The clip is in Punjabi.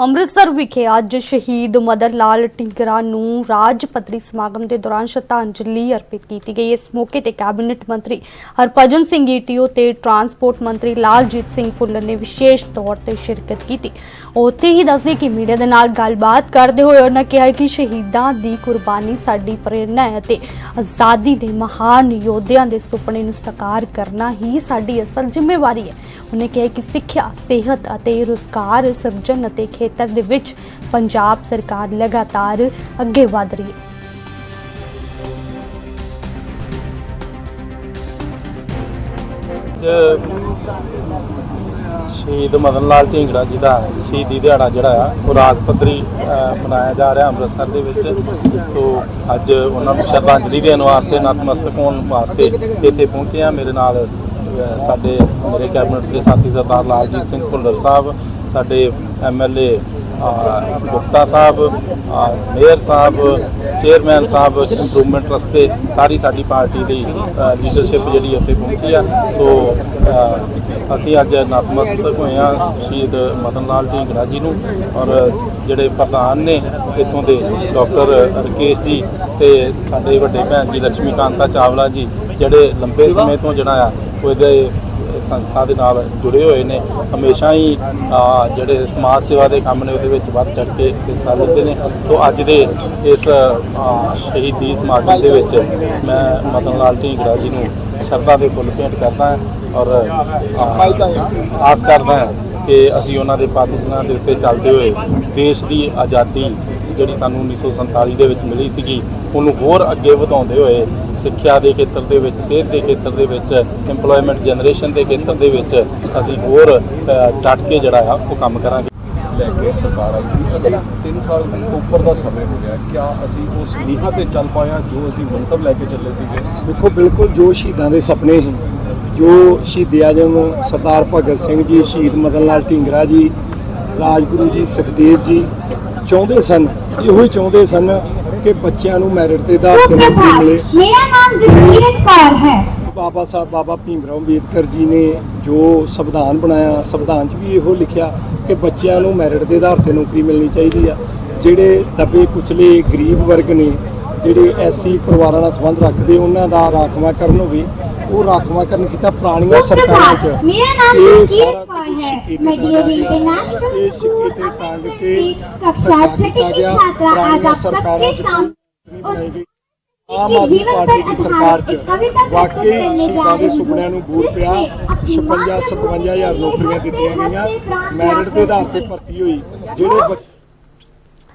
ਅੰਮ੍ਰਿਤਸਰ ਵਿਖੇ ਅੱਜ ਸ਼ਹੀਦ ਮਦਨ ਲਾਲ ਟਿੰਗਰਾ ਨੂੰ ਰਾਜ ਪੱਧਰੀ ਸਮਾਗਮ ਦੇ ਦੌਰਾਨ ਸ਼ਰਧਾਂਜਲੀ ਅਰਪਿਤ ਕੀਤੀ ਗਈ। ਇਸ ਮੌਕੇ ਤੇ ਕੈਬਨਿਟ ਮੰਤਰੀ ਹਰਭਜਨ ਸਿੰਘ ਈਟੀਓ ਤੇ ਟਰਾਂਸਪੋਰਟ ਮੰਤਰੀ ਲਾਲਜੀਤ ਸਿੰਘ ਭੁੱਲਰ ਨੇ ਵਿਸ਼ੇਸ਼ ਤੌਰ ਤੇ ਸ਼ਿਰਕਤ ਕੀਤੀ। ਉੱਥੇ ਹੀ ਦੱਸਦੇ ਕਿ ਮੀਡੀਆ ਦੇ ਨਾਲ ਗੱਲਬਾਤ ਕਰਦੇ ਹੋਏ ਉਹਨਾਂ ਕਿਹਾ ਕਿ ਸ਼ਹੀਦਾਂ ਦੀ ਕੁਰਬਾਨੀ ਸਾਡੀ ਪ੍ਰੇਰਣਾ ਹੈ ਅਤੇ ਆਜ਼ਾਦੀ ਦੇ ਮਹਾਨ ਯੋਧਿਆਂ ਦੇ ਸੁਪਨੇ ਨੂੰ ਸਾਕਾਰ ਕਰਨਾ ਹੀ ਸਾਡੀ ਅਸਲ ਜ਼ਿੰਮੇਵਾਰੀ ਹੈ। ਉਹਨੇ ਕਿਹਾ ਕਿ ਸਿੱਖਿਆ, ਸਿਹਤ ਅਤੇ ਰੁਜ਼ਗਾਰ ਸਿਰਜਣ ਅਤੇ ਖੇਤਰ ਦੇ ਵਿੱਚ ਪੰਜਾਬ ਸਰਕਾਰ ਲਗਾਤਾਰ ਅੱਗੇ ਵਧ ਰਹੀ ਹੈ। ਸ਼ਹੀਦ ਮਦਨ ਲਾਲ ਢੀਂਗੜਾ ਜੀ ਦਾ ਸ਼ਹੀਦੀ ਦਿਹਾੜਾ ਜਿਹੜਾ ਆ, ਉਹ ਰਾਜ ਪੱਧਰੀ ਮਨਾਇਆ ਜਾ ਰਿਹਾ ਅੰਮ੍ਰਿਤਸਰ ਦੇ ਵਿੱਚ। ਸੋ ਅੱਜ ਉਹਨਾਂ ਨੂੰ ਸ਼ਰਧਾਂਜਲੀ ਦੇਣ ਵਾਸਤੇ, ਨਤਮਸਤਕ ਹੋਣ ਵਾਸਤੇ ਇੱਥੇ ਪਹੁੰਚੇ ਆ। ਮੇਰੇ ਨਾਲ ਸਾਡੇ, ਮੇਰੇ ਕੈਬਨਿਟ ਦੇ ਸਾਥੀ ਸਰਦਾਰ ਲਾਲਜੀਤ ਸਿੰਘ ਭੁੱਲਰ ਸਾਹਿਬ ਸਾਡੇ MLA Gupta Sahib mayor Sahib, chairman Sahib improvement ਰਸਤੇ, ਸਾਰੀ ਸਾਡੀ ਪਾਰਟੀ ਦੀ ਲੀਡਰਸ਼ਿਪ ਜਿਹੜੀ ਉੱਥੇ ਪਹੁੰਚੀ ਆ। ਸੋ ਅਸੀਂ ਅੱਜ ਨਤਮਸਤਕ ਹੋਏ ਆ ਸ਼ਹੀਦ ਮਦਨ ਲਾਲ ਢੀਂਗਰਾ ਜੀ ਨੂੰ ਔਰ ਜਿਹੜੇ ਪ੍ਰਧਾਨ ਨੇ ਇੱਥੋਂ ਦੇ ਡਾਕਟਰ ਰਕੇਸ਼ ਜੀ ਤੇ ਸਾਡੇ ਵੱਡੇ ਭੈਣ ਜੀ ਲక్ష్ਮੀ ਕਾਂਤਾ ਚਾਵਲਾ ਜੀ, ਜਿਹੜੇ ਲੰਬੇ ਸਮੇਂ ਤੋਂ ਜਿਹੜਾ ਆ, ਉਹ ਇਹਦੇ ਸੰਸਥਾ ਦੇ ਨਾਲ ਜੁੜੇ ਹੋਏ ਨੇ। ਹਮੇਸ਼ਾ ਹੀ ਜਿਹੜੇ ਸਮਾਜ ਸੇਵਾ ਦੇ ਕੰਮ ਨੇ ਉਹਦੇ ਵਿੱਚ ਵੱਧ ਚੜ੍ਹ ਕੇ ਹਿੱਸਾ ਲੈਂਦੇ ਨੇ। ਸੋ ਅੱਜ ਦੇ ਇਸ ਸ਼ਹੀਦੀ ਸਮਾਗਮ ਦੇ ਵਿੱਚ ਮੈਂ ਮਦਨ ਲਾਲ ਢੀਂਗਰਾ ਜੀ ਨੂੰ ਸ਼ਰਧਾ ਦੇ ਫੁੱਲ ਭੇਂਟ ਕਰਦਾ ਹਾਂ ਔਰ ਅ, ਆਸ ਕਰਦਾ ਹਾਂ ਕਿ ਅਸੀਂ ਉਹਨਾਂ ਦੇ ਪਦ ਦੇ ਉੱਤੇ ਚੱਲਦੇ ਹੋਏ ਦੇਸ਼ ਦੀ ਆਜ਼ਾਦੀ ਜਿਹੜੀ ਸਾਨੂੰ 1947 ਦੇ ਵਿੱਚ ਮਿਲੀ ਸੀਗੀ ਉਹਨੂੰ ਹੋਰ ਅੱਗੇ ਵਧਾਉਂਦੇ ਹੋਏ ਸਿੱਖਿਆ ਦੇ ਖੇਤਰ ਦੇ ਵਿੱਚ ਸਿਹਤ ਦੇ ਖੇਤਰ ਦੇ ਵਿੱਚ EMPLOYMENT ਜਨਰੇਸ਼ਨ ਦੇ ਖੇਤਰ ਦੇ ਵਿੱਚ ਅਸੀਂ ਹੋਰ ਡਟ ਕੇ ਜਿਹੜਾ ਆ ਉਹ ਕੰਮ ਕਰਾਂਗੇ। ਲੈ ਕੇ ਸਰਕਾਰ ਆਈ ਸੀ। ਅਸੀਂ 3 ਸਾਲ ਤੋਂ ਉੱਪਰ ਦਾ ਸਮੇਂ ਹੋ ਗਿਆ। ਕਿਆ ਅਸੀਂ ਉਸ ਨੀਹਾਂ ਤੇ ਚੱਲ ਪਾਇਆ ਜੋ ਅਸੀਂ ਮੰਤਵ ਲੈ ਕੇ ਚੱਲੇ ਸੀਗੇ? ਦੇਖੋ ਬਿਲਕੁਲ ਜੋ ਸ਼ਹੀਦਾਂ ਦੇ ਸੁਪਨੇ ਸੀ ਜੋ ਸ਼ਹੀਦ ਆਜਮ ਸਰਦਾਰ ਭਗਤ ਸਿੰਘ ਜੀ ਸ਼ਹੀਦ ਮਦਨ ਲਾਲ ਢੀਂਗਰਾ ਜੀ ਰਾਜਗੁਰੂ ਜੀ ਸੁਖਦੇਵ ਜੀ ਚਾਹੁੰਦੇ ਸਨ ਇਹੋ ਹੀ ਚਾਹੁੰਦੇ ਸਨ ਕਿ ਬੱਚਿਆਂ ਨੂੰ ਮੈਰਿਟ ਤੇ ਦਾ ਕਾਨੂੰਨ ਮਿਲੇ। ਮੇਰਾ ਨਾਮ ਜਗਜੀਤ ਕੌਰ ਹੈ। ਬਾਬਾ ਸਾਹਿਬ ਬਾਬਾ ਭੀਮ ਰਾਓ ਅੰਬੇਦਕਰ ਜੀ ਨੇ ਜੋ ਸੰਵਿਧਾਨ ਬਣਾਇਆ ਸੰਵਿਧਾਨ 'ਚ ਵੀ ਇਹੋ ਲਿਖਿਆ ਕਿ ਬੱਚਿਆਂ ਨੂੰ ਮੈਰਿਟ ਦੇ ਆਧਾਰ ਤੇ ਨੌਕਰੀ ਮਿਲਣੀ ਚਾਹੀਦੀ ਆ। ਜਿਹੜੇ ਦੱਬੇ ਕੁਚਲੇ ਗਰੀਬ ਵਰਗ ਨੇ ਜਿਹੜੇ ਐਸੀ ਪਰਿਵਾਰਾਂ ਨਾਲ ਸੰਬੰਧ ਰੱਖਦੇ ਉਹਨਾਂ ਦਾ ਰਾਖਵਾ ਕਰਨ ਹੋਵੇ ਉਹ ਰਾਖਵਾ ਕਰਨ ਕੀਤਾ ਪੁਰਾਣੀਆਂ ਸਰਕਾਰਾਂ 'ਚ। ਆਮ ਆਦਮੀ ਪਾਰਟੀ ਦੀ ਸਰਕਾਰ 'ਚ ਵਾਕਈ ਸ਼ਹੀਦਾਂ ਦੇ ਸੁਪਨਿਆਂ ਨੂੰ ਬੂਰ ਪਿਆ 56 57000 ਨੌਕਰੀਆਂ ਦਿੱਤੀਆਂ ਗਈਆਂ ਮੈਰਿਟ ਦੇ ਆਧਾਰ ਤੇ ਭਰਤੀ ਹੋਈ। ਜਿਹੜੇ